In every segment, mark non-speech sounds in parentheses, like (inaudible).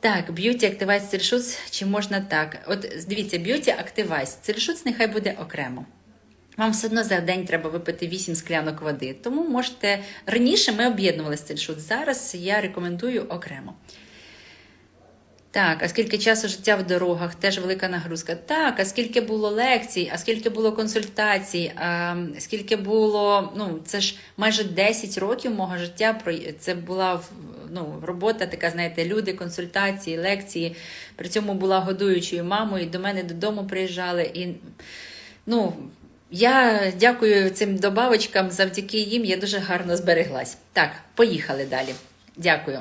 Так, б'юті активайс цельшуц, чи можна так? От дивіться, б'юті активайс. Цельшуц нехай буде окремо. Вам все одно за день треба випити 8 склянок води. Тому можете раніше ми об'єднувалися цельшуц. Зараз я рекомендую окремо. Так, а скільки часу життя в дорогах, теж велика нагрузка. Так, а скільки було лекцій, а скільки було консультацій, а скільки було, ну, це ж майже 10 років мого життя. Це була ну, робота, така, знаєте, люди, консультації, лекції. При цьому була годуючою мамою, до мене додому приїжджали. І, ну, я дякую цим добавочкам, завдяки їм я дуже гарно збереглась. Так, поїхали далі. Дякую.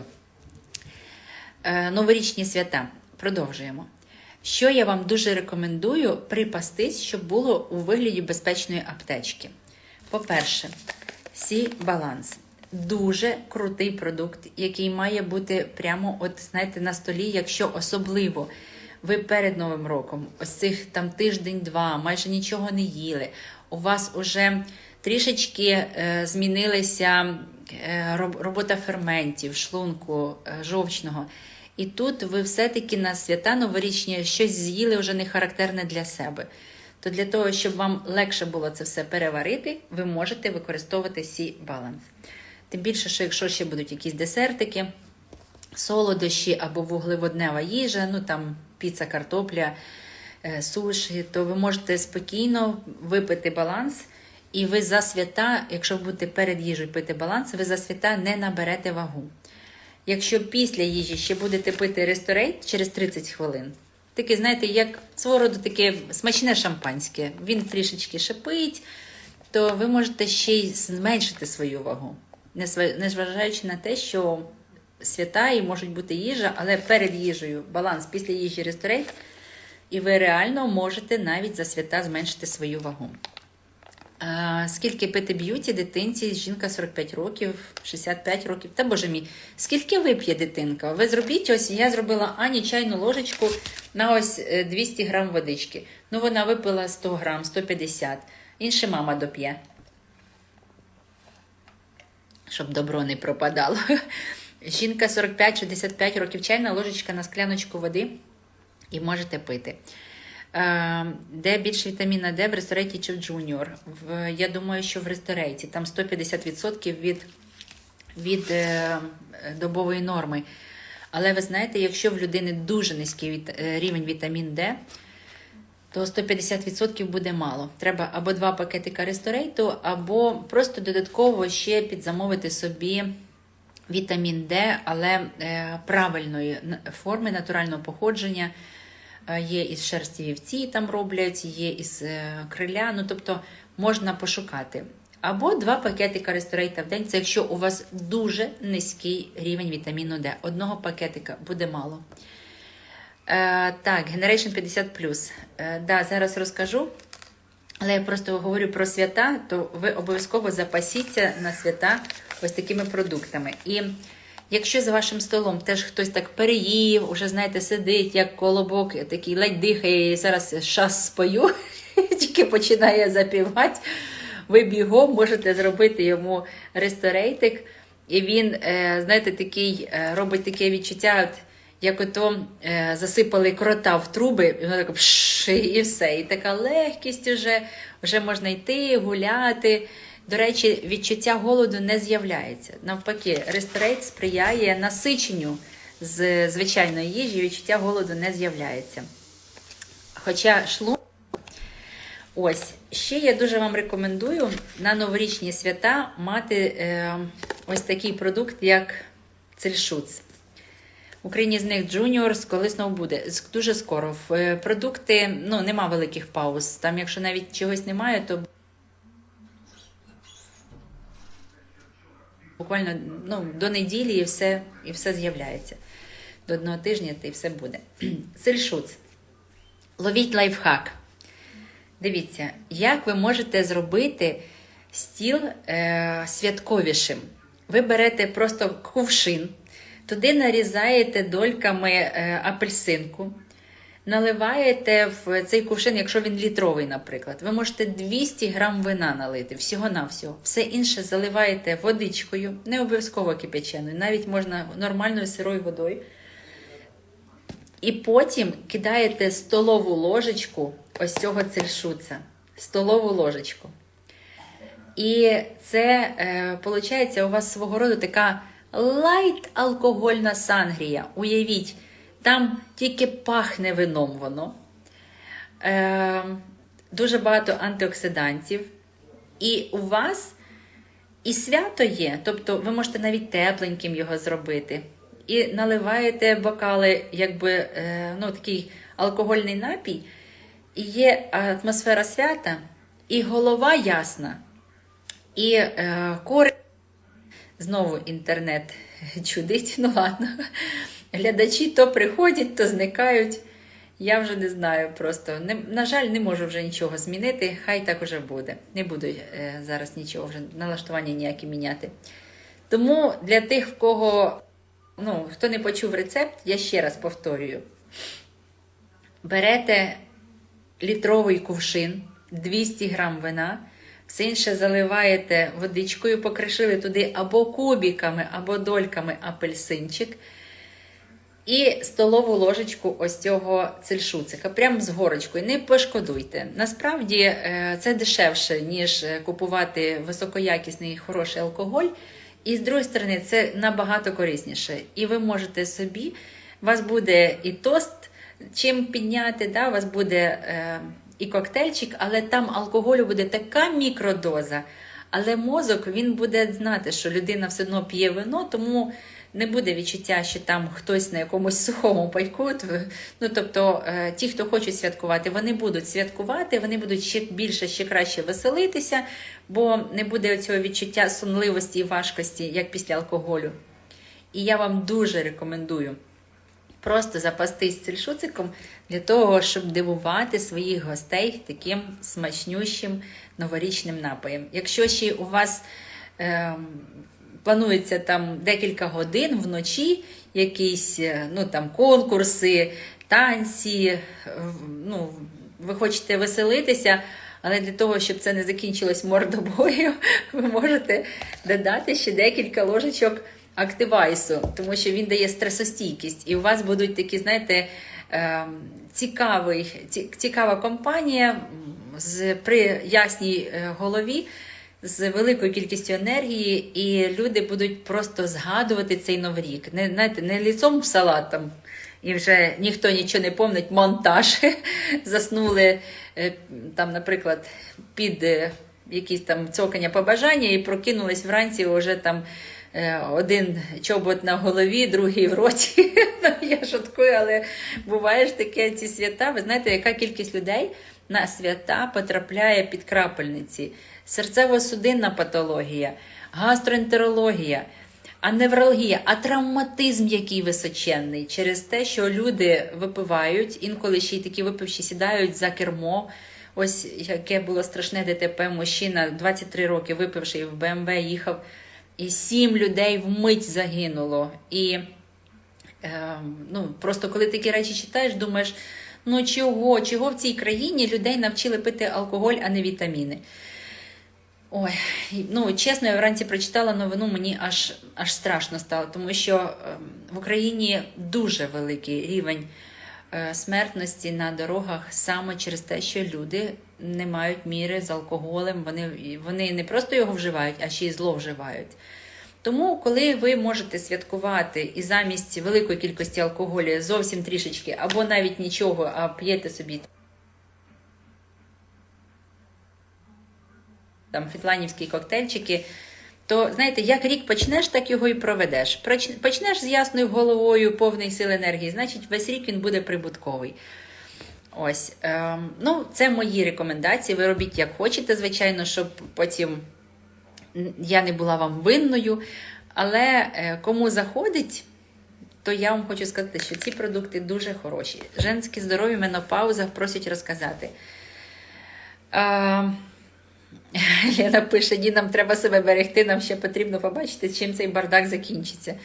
Е, Новорічні свята. Продовжуємо. Що я вам дуже рекомендую припастись, щоб було у вигляді безпечної аптечки. По-перше, Сі Баланс. Дуже крутий продукт, який має бути прямо, от знаєте, на столі, якщо особливо ви перед Новим роком, ось цих там тиждень-два, майже нічого не їли. У вас уже трішечки е, змінилися е, робота ферментів, шлунку, е, жовчного. І тут ви все-таки на свята новорічні щось з'їли вже не характерне для себе. То для того, щоб вам легше було це все переварити, ви можете використовувати сі баланс. Тим більше, що якщо ще будуть якісь десертики, солодощі або вуглеводнева їжа, ну там піца, картопля, суші, то ви можете спокійно випити баланс, і ви за свята, якщо будете перед їжею пити баланс, ви за свята не наберете вагу. Якщо після їжі ще будете пити ресторейт через 30 хвилин, таке, знаєте, як свого роду таке смачне шампанське, він трішечки шипить, то ви можете ще й зменшити свою вагу, незважаючи на те, що свята і можуть бути їжа, але перед їжею баланс після їжі ресторейт, і ви реально можете навіть за свята зменшити свою вагу. Скільки пити б'юті дитинці, жінка 45 років, 65 років. Та боже мій, скільки вип'є дитинка? Ви зробіть ось, я зробила Ані чайну ложечку на ось е, 200 грам водички. Ну, вона випила 100 грам, 150. Інше мама доп'є. Щоб добро не пропадало. (laughs) Жінка 45-65 років, чайна ложечка на скляночку води і можете пити. Е, Де більше вітаміна Д в рестореті чи в джуніор? Я думаю, що в рестореті там 150% від, від е, добової норми. Але ви знаєте, якщо в людини дуже низький е, рівень вітамін Д, то 150% буде мало. Треба або два пакетика ресторейту, або просто додатково ще підзамовити собі вітамін Д, але правильної форми натурального походження. Е, Є із шерсті вівці там роблять, є із е, криля. Ну тобто можна пошукати. Або два пакетика ресторейта в день. Це якщо у вас дуже низький рівень вітаміну Д. Одного пакетика буде мало. Е, так, Generation 50. Е, да, зараз розкажу. Але я просто говорю про свята, то ви обов'язково запасіться на свята ось такими продуктами. І якщо за вашим столом теж хтось так переїв, уже знаєте, сидить як колобок, такий ледь дихає, і зараз шас спою, (laughs) тільки починає запівати, ви бігом можете зробити йому ресторейтик, і він, е, знаєте, такий е, робить таке відчуття. Як ото е, засипали крота в труби, і воно таке пш, і все. І така легкість уже, вже можна йти, гуляти. До речі, відчуття голоду не з'являється. Навпаки, ресторейт сприяє насиченню з звичайної їжі, відчуття голоду не з'являється. Хоча шлунок Ось, ще я дуже вам рекомендую на новорічні свята мати е, ось такий продукт, як цельшуц. Україні з них Juniors, коли знову буде. Дуже скоро. Е, продукти ну, нема великих пауз. Там, якщо навіть чогось немає, то буквально ну, до неділі і все, і все з'являється. До одного тижня і все буде. (clears throat) Цельшуц. Ловіть лайфхак. Дивіться, як ви можете зробити стіл е, святковішим. Ви берете просто кувшин, туди нарізаєте дольками е, апельсинку, наливаєте в цей кувшин, якщо він літровий, наприклад. Ви можете 200 грам вина налити, всього-навсього. Все інше заливаєте водичкою, не обов'язково кипяченою, навіть можна нормальною сирою водою. І потім кидаєте столову ложечку ось цього цельшуца. Столову ложечку. І це, виходить, у вас свого роду така лайт-алкогольна сангрія. Уявіть, там тільки пахне вином воно. Е, дуже багато антиоксидантів. І у вас і свято є, тобто ви можете навіть тепленьким його зробити. І наливаєте бокали, якби е, ну, такий алкогольний напій, і є атмосфера свята, і голова ясна, і е, кори. Знову інтернет (laughs) чудить, ну ладно. Глядачі то приходять, то зникають. Я вже не знаю просто. Не, на жаль, не можу вже нічого змінити. Хай так уже буде. Не буду е, зараз нічого вже налаштування ніякі міняти. Тому для тих, в кого, ну, хто не почув рецепт, я ще раз повторюю: берете літровий кувшин, 200 грам вина. Все інше заливаєте водичкою, покришили туди або кубиками, або дольками апельсинчик. І столову ложечку ось цього цельшуцика, прямо з горочкою. Не пошкодуйте. Насправді е, це дешевше, ніж купувати високоякісний хороший алкоголь. І з другої сторони, це набагато корисніше. І ви можете собі, у вас буде і тост, чим підняти, да? у вас буде е, і коктейльчик, але там алкоголю буде така мікродоза. Але мозок він буде знати, що людина все одно п'є вино, тому не буде відчуття, що там хтось на якомусь сухому пайку. Ну тобто, е, ті, хто хочуть святкувати, вони будуть святкувати, вони будуть ще більше, ще краще веселитися, бо не буде цього відчуття сонливості і важкості, як після алкоголю. І я вам дуже рекомендую. Просто запастись цельшуциком для того, щоб дивувати своїх гостей таким смачнющим новорічним напоєм. Якщо ще у вас е, планується там декілька годин вночі, якісь ну, там, конкурси, танці, ну, ви хочете веселитися, але для того, щоб це не закінчилось мордобою, (laughs) ви можете додати ще декілька ложечок активайсу, тому що він дає стресостійкість, і у вас будуть такі, знаєте, ем, цікавий, цікава компанія з при ясній е, голові. З великою кількістю енергії, і люди будуть просто згадувати цей новий рік. Не знаєте, не ліцом в салат там, і вже ніхто нічого не помнить, монтаж. (laughs) Заснули е, там, наприклад, під е, якісь там цокання побажання, і прокинулись вранці вже там Е, один чобот на голові, другий в роті. (laughs) Я шуткую, але буває ж таке ці свята. Ви знаєте, яка кількість людей на свята потрапляє під крапельниці, серцево-судинна патологія, гастроентерологія. А неврологія, а травматизм, який височенний, через те, що люди випивають, інколи ще й такі випивші сідають за кермо. Ось яке було страшне ДТП, мужчина 23 роки випивши в БМВ, їхав і сім людей вмить загинуло. І е, ну, просто коли такі речі читаєш, думаєш, ну чого, чого в цій країні людей навчили пити алкоголь, а не вітаміни. Ой, ну чесно, я вранці прочитала новину, мені аж аж страшно стало, тому що в Україні дуже великий рівень е, смертності на дорогах саме через те, що люди не мають міри з алкоголем, вони, вони не просто його вживають, а ще й зловживають. Тому, коли ви можете святкувати і замість великої кількості алкоголю зовсім трішечки, або навіть нічого, а п'єте собі там фітланівські коктейльчики, то знаєте, як рік почнеш, так його і проведеш. Почнеш з ясною головою, повний сил енергії, значить весь рік він буде прибутковий. Ось, ем, ну, це мої рекомендації. Ви робіть як хочете, звичайно, щоб потім я не була вам винною. Але е, кому заходить, то я вам хочу сказати, що ці продукти дуже хороші. Женське здоров'я, менопауза просять розказати. А, (laughs) Лена пише: Ні, нам треба себе берегти, нам ще потрібно побачити, чим цей бардак закінчиться.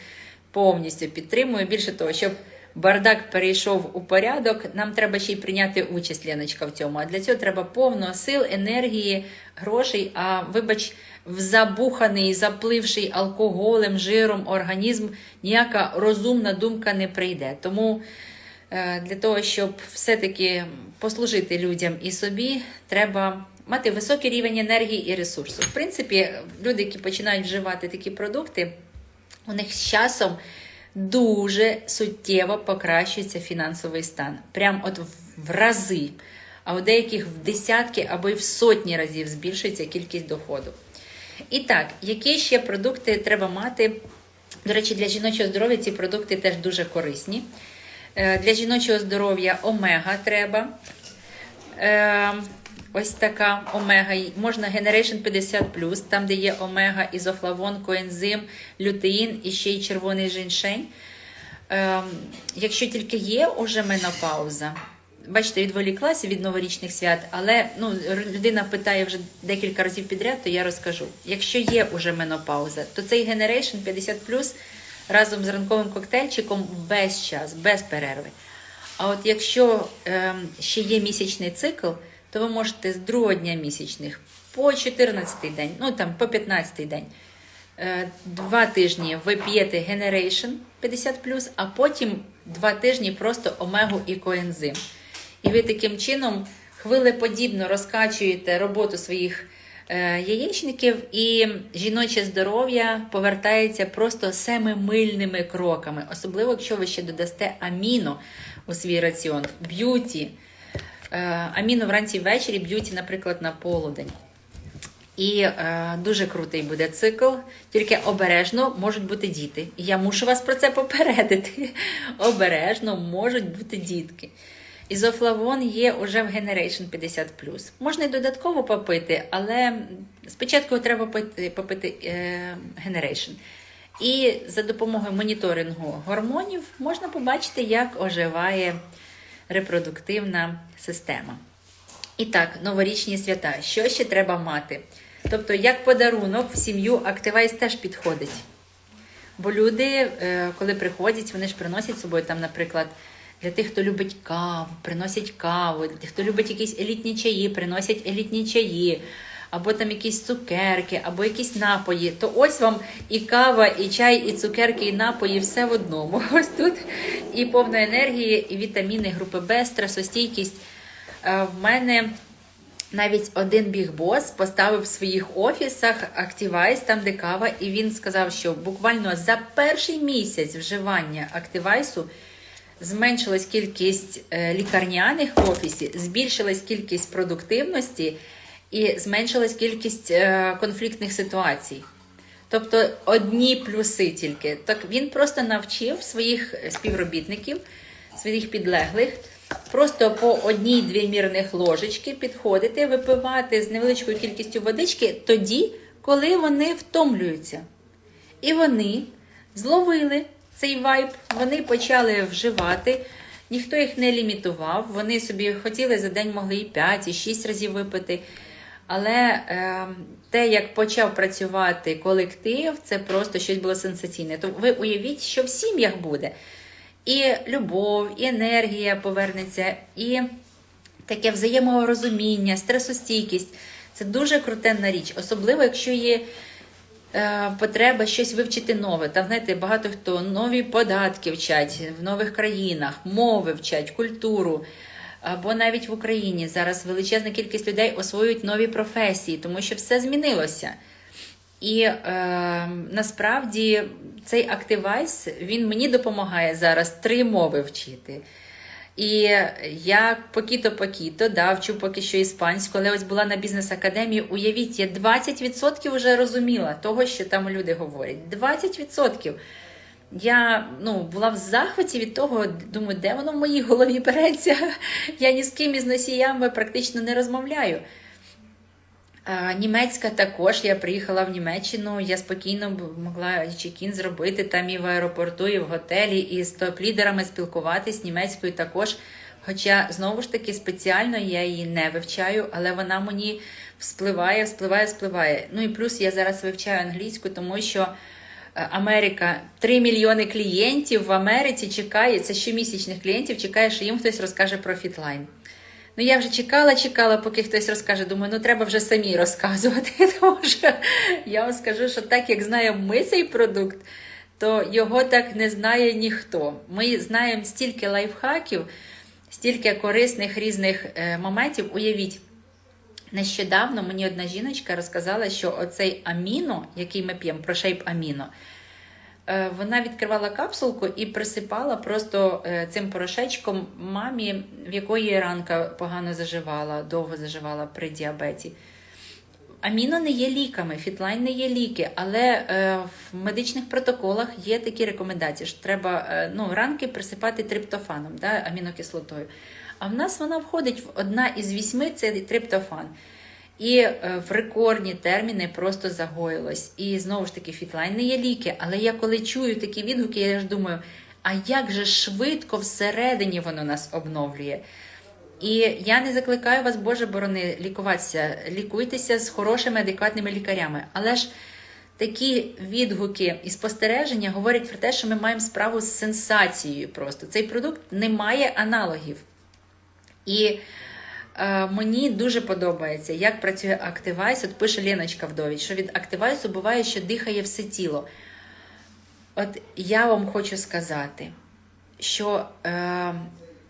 Повністю підтримую. Більше того, щоб бардак перейшов у порядок, нам треба ще й прийняти участь Леночка в цьому. А для цього треба повно сил, енергії, грошей. А вибач, в забуханий, запливший алкоголем, жиром організм ніяка розумна думка не прийде. Тому Е, Для того, щоб все-таки послужити людям і собі, треба мати високий рівень енергії і ресурсу. В принципі, люди, які починають вживати такі продукти, у них з часом дуже суттєво покращується фінансовий стан. Прям от в- рази. А у деяких в десятки або й в сотні разів збільшується кількість доходу. І так, які ще продукти треба мати? До речі, для жіночого здоров'я ці продукти теж дуже корисні. Е, Для жіночого здоров'я омега треба. Ось така омега. Можна Generation 50, там, де є омега, ізофлавон, коензим, лютеїн і ще й червоний жіншень. Е, Якщо тільки є уже менопауза, бачите, відволіклася від новорічних свят, але ну, людина питає вже декілька разів підряд, то я розкажу. Якщо є уже менопауза, то цей Generation 50 разом з ранковим коктейльчиком весь час, без перерви. А от якщо ем, ще є місячний цикл, то ви можете з другого дня місячних по 14 день, ну там по 15 день, е, два тижні ви п'єте Generation 50 а потім два тижні просто омегу і коензим. І ви таким чином хвилеподібно розкачуєте роботу своїх е, яєчників, і жіноче здоров'я повертається просто семимильними кроками, особливо якщо ви ще додасте аміно у свій раціон, б'юті. Е, аміно вранці ввечері, б'юті, наприклад, на полудень. І е, дуже крутий буде цикл, тільки обережно можуть бути діти. Я мушу вас про це попередити. (laughs) Обережно можуть бути дітки. Ізофлавон є уже в Generation 50 Можна й додатково попити, але спочатку треба попити, попити е, Generation. І за допомогою моніторингу гормонів можна побачити, як оживає репродуктивна система. І так, новорічні свята. Що ще треба мати? Тобто, як подарунок в сім'ю Activize теж підходить. Бо люди, е, коли приходять, вони ж приносять з собою там, наприклад, для тих, хто любить каву, приносять каву, для тих, хто любить якісь елітні чаї, приносять елітні чаї, або там якісь цукерки, або якісь напої. То ось вам і кава, і чай, і цукерки, і напої все в одному. (laughs) Ось тут і повна енергії, і вітаміни групи Б, стресостійкість. Е, В мене навіть один бігбос поставив в своїх офісах Activize, там де кава, і він сказав, що буквально за перший місяць вживання Activize зменшилась кількість е, лікарняних в офісі, збільшилась кількість продуктивності і зменшилась кількість е, конфліктних ситуацій. Тобто одні плюси тільки. Так він просто навчив своїх співробітників, своїх підлеглих, просто по одній-дві мірних ложечки підходити, випивати з невеличкою кількістю водички тоді, коли вони втомлюються. І вони зловили цей вайб, вони почали вживати. Ніхто їх не лімітував. Вони собі хотіли за день могли і 5, і 6 разів випити. Але е, те, як почав працювати колектив, це просто щось було сенсаційне. То ви уявіть, що в сім'ях буде. І любов, і енергія повернеться, і таке взаєморозуміння, стресостійкість. Це дуже крутенна річ, особливо, якщо є е, потреба щось вивчити нове. Там, знаєте, багато хто нові податки вчать в нових країнах, мови вчать, культуру. Або навіть в Україні зараз величезна кількість людей освоюють нові професії, тому що все змінилося. І е, насправді цей активайс він мені допомагає зараз три мови вчити. І я покіто-покіто, да, вчу поки що іспанську, але ось була на бізнес-академії. Уявіть, я 20% вже розуміла того, що там люди говорять. 20%. Я ну, була в захваті від того, думаю, де воно в моїй голові береться. Я ні з ким із носіями практично не розмовляю. А, Німецька також. Я приїхала в Німеччину, я спокійно могла чекін зробити там і в аеропорту, і в готелі, і з топ-лідерами спілкуватись німецькою також. Хоча, знову ж таки, спеціально я її не вивчаю, але вона мені вспливає, вспливає, вспливає. Ну і плюс я зараз вивчаю англійську, тому що Америка 3 мільйони клієнтів в Америці чекає, це щомісячних клієнтів, чекає, що їм хтось розкаже про фітлайн. Ну, я вже чекала, чекала, поки хтось розкаже. Думаю, ну треба вже самі розказувати. (laughs) Тому що я вам скажу, що так як знаємо ми цей продукт, то його так не знає ніхто. Ми знаємо стільки лайфхаків, стільки корисних різних е, моментів. Уявіть, нещодавно мені одна жіночка розказала, що оцей аміно, який ми п'ємо, прошейп аміно, е, вона відкривала капсулку і присипала просто е, цим порошечком мамі, в якої ранка погано заживала, довго заживала при діабеті. Аміно не є ліками, фітлайн не є ліки, але е, в медичних протоколах є такі рекомендації, що треба ну, ранки присипати триптофаном, да, амінокислотою. А в нас вона входить в одна із вісьми це триптофан. І е, в рекордні терміни просто загоїлось. І знову ж таки, фітлайн не є ліки. Але я коли чую такі відгуки, я ж думаю, а як же швидко всередині воно нас обновлює? І я не закликаю вас, Боже борони, лікуватися. Лікуйтеся з хорошими, адекватними лікарями. Але ж такі відгуки і спостереження говорять про те, що ми маємо справу з сенсацією. Просто цей продукт не має аналогів. І е, мені дуже подобається, як працює Активайс. От пише Леночка Вдовіч, що від Активайсу буває, що дихає все тіло. От я вам хочу сказати, що е,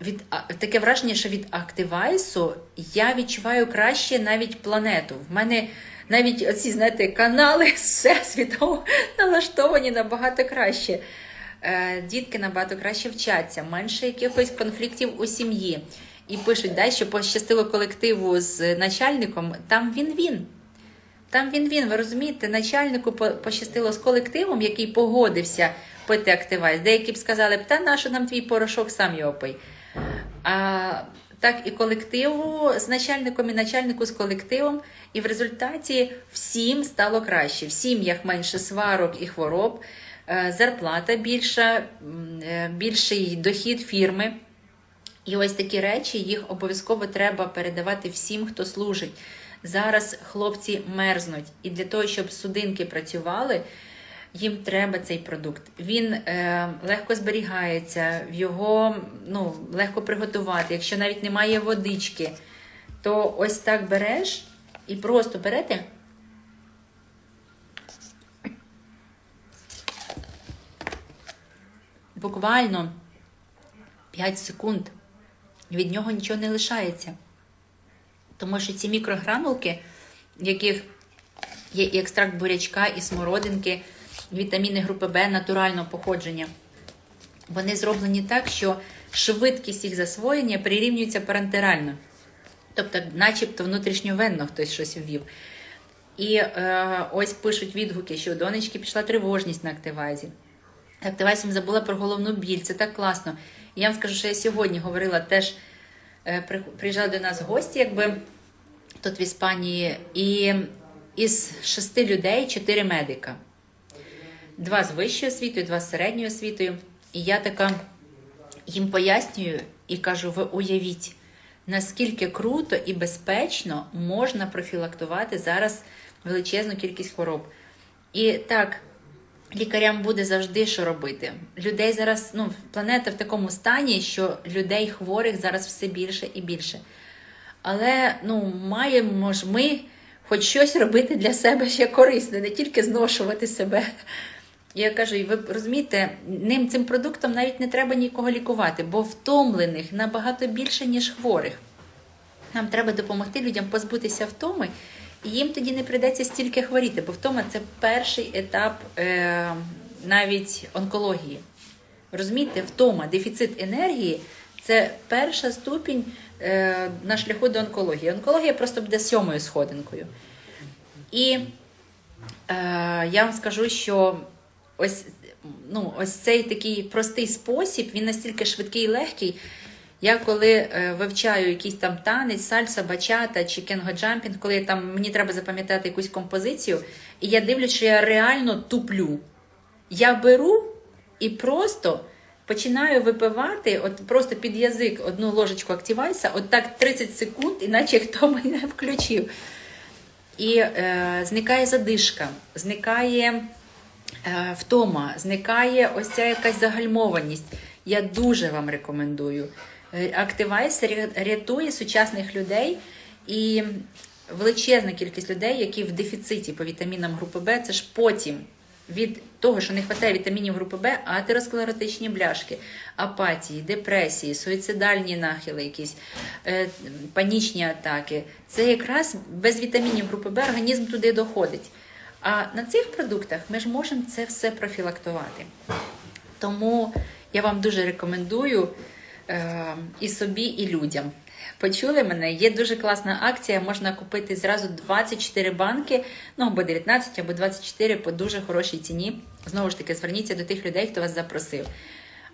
від таке враження, що від Активайсу я відчуваю краще навіть планету. В мене навіть оці, знаєте, канали (laughs) всесвіту налаштовані набагато краще. Е, Дітки набагато краще вчаться, менше якихось конфліктів у сім'ї. І пишуть, дай, що пощастило колективу з начальником, там він він. Там він він, ви розумієте, начальнику по- пощастило з колективом, який погодився пити активайз. Деякі б сказали, та нащо нам твій порошок, сам його пий. А так і колективу з начальником, і начальнику з колективом. І в результаті всім стало краще. В сім'ях менше сварок і хвороб, е, зарплата більша, е, більший дохід фірми. І ось такі речі їх обов'язково треба передавати всім, хто служить. Зараз хлопці мерзнуть, і для того, щоб судинки працювали, їм треба цей продукт. Він е, легко зберігається, його ну, легко приготувати. Якщо навіть немає водички, то ось так береш і просто берете. Буквально 5 секунд. Від нього нічого не лишається. Тому що ці мікрогранулки, в яких є і екстракт бурячка, і смородинки, вітаміни групи Б натурального походження, вони зроблені так, що швидкість їх засвоєння прирівнюється парентерально. Тобто, начебто внутрішньовенно хтось щось ввів. І е, ось пишуть відгуки, що у донечки пішла тривожність на активазі. Активайсом забула про головну біль. Це так класно. І я вам скажу, що я сьогодні говорила теж. е, Приїжджали до нас гості, якби тут в Іспанії, і із шести людей чотири медика. Два з вищою освітою, два з середньою освітою. І я така їм пояснюю і кажу: ви уявіть, наскільки круто і безпечно можна профілактувати зараз величезну кількість хвороб. І так, лікарям буде завжди що робити. Людей зараз, ну, планета в такому стані, що людей хворих зараз все більше і більше. Але ну, маємо ж ми хоч щось робити для себе ще корисне, не тільки зношувати себе. Я кажу, і ви розумієте, ним цим продуктом навіть не треба нікого лікувати, бо втомлених набагато більше, ніж хворих. Нам треба допомогти людям позбутися втоми, і їм тоді не прийдеться стільки хворіти, бо втома це перший етап е, навіть онкології. Розумієте, втома, дефіцит енергії це перша ступінь е, на шляху до онкології. Онкологія просто буде сьомою сходинкою. І е, я вам скажу, що ось, ну, ось цей такий простий спосіб, він настільки швидкий і легкий. Я коли е, вивчаю якийсь там танець, сальса, бачата чи кенго-джампінг, коли там мені треба запам'ятати якусь композицію, і я дивлюсь, що я реально туплю. Я беру і просто починаю випивати, от просто під язик одну ложечку активайса, от так 30 секунд, іначе хто (laughs) мене включив. І е, зникає задишка, зникає е, втома, зникає ось ця якась загальмованість. Я дуже вам рекомендую. Е, Активайс рятує сучасних людей і величезна кількість людей, які в дефіциті по вітамінам групи Б, це ж потім від того, що не вистачає вітамінів групи Б, атеросклеротичні бляшки, апатії, депресії, суїцидальні нахили, якісь е, панічні атаки. Це якраз без вітамінів групи Б організм туди доходить. А на цих продуктах ми ж можемо це все профілактувати. Тому я вам дуже рекомендую і собі, і людям. Почули мене? Є дуже класна акція. Можна купити зразу 24 банки, ну або 19, або 24 по дуже хорошій ціні. Знову ж таки, зверніться до тих людей, хто вас запросив.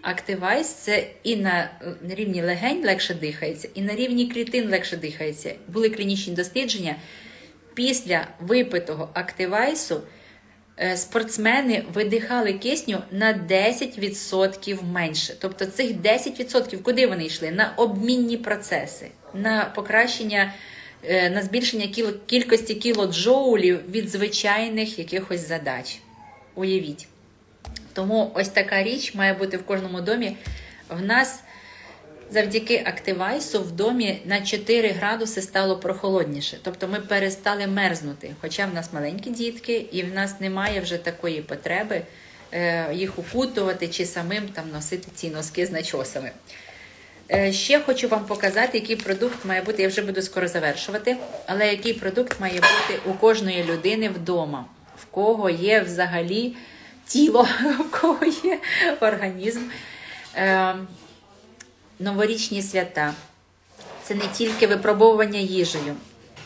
Активайс це і на рівні легень легше дихається, і на рівні клітин легше дихається. Були клінічні дослідження. Після випитого активайсу е, спортсмени видихали кисню на 10% менше. Тобто цих 10% куди вони йшли? На обмінні процеси, на покращення, е, на збільшення кількості кілоджоулів від звичайних якихось задач. Уявіть. Тому ось така річ має бути в кожному домі. В нас завдяки активайсу в домі на 4 градуси стало прохолодніше. Тобто ми перестали мерзнути. Хоча в нас маленькі дітки, і в нас немає вже такої потреби е, їх укутувати чи самим там носити ці носки з начосами. Е, Ще хочу вам показати, який продукт має бути. Я вже буду скоро завершувати, але який продукт має бути у кожної людини вдома, в кого є взагалі тіло, (laughs) в кого є організм. Новорічні свята це не тільки випробовування їжею,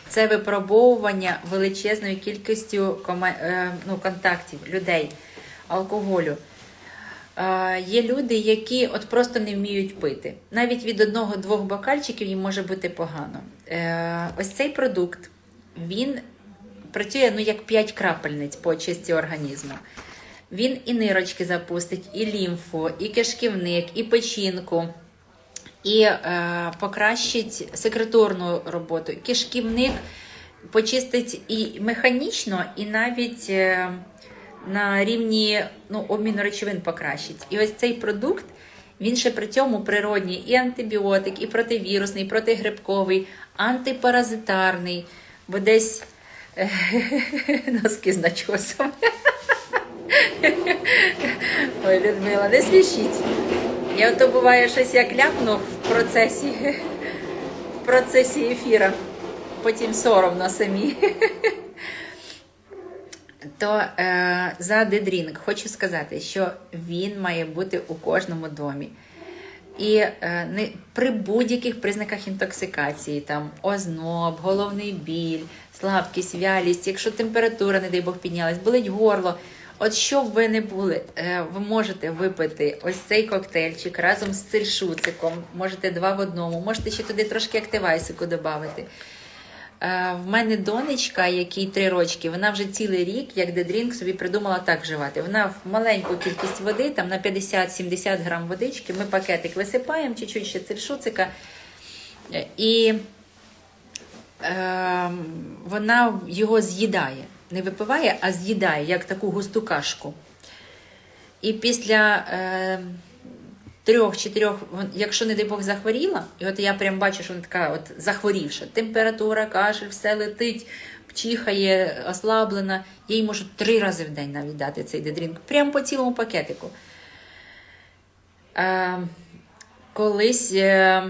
це випробовування величезною кількістю е, ну, контактів, людей, алкоголю. Е, Є люди, які от просто не вміють пити. Навіть від одного-двох бокальчиків їм може бути погано. Е, Ось цей продукт він працює ну, як 5 крапельниць по очисті організму. Він і нирочки запустить, і лімфу, і кишківник, і печінку, і е, покращить секреторну роботу. Кишківник почистить і механічно, і навіть е, на рівні ну, обміну речовин покращить. І ось цей продукт. Він ще при цьому природній і антибіотик, і противірусний, і протигрибковий, антипаразитарний, бо десь е, (laughs) носки з начосом. (laughs) Ой, Людмила, не смішіть. Я ото буває щось як ляпну в процесі, в процесі ефіра. Потім соромно самі. То е, за дедрінг хочу сказати, що він має бути у кожному домі. І е, не, при будь-яких признаках інтоксикації, там озноб, головний біль, слабкість, вялість, якщо температура, не дай Бог, піднялась, болить горло. От що б ви не були, е, ви можете випити ось цей коктейльчик разом з цельшуциком, можете два в одному, можете ще туди трошки активайсику додати. Е, В мене донечка, якій три рочки, вона вже цілий рік, як дедрінк, собі придумала так вживати. Вона в маленьку кількість води, там на 50-70 грам водички, ми пакетик висипаємо, чуть-чуть ще цельшуцика. Е, І е, вона його з'їдає. Не випиває, а з'їдає, як таку густу кашку. І після е, трьох-чотирьох, якщо, не дай Бог, захворіла, і от я прям бачу, що вона така от захворівша, температура, кашель, все летить, чихає, ослаблена. Їй можу три рази в день навіть дати цей дедрінк, прямо по цілому пакетику. Е, колись е,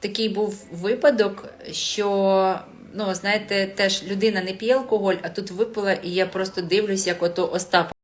такий був випадок, що. Ну, знаєте, теж людина не п'є алкоголь, а тут випила, і я просто дивлюсь, як ото Остап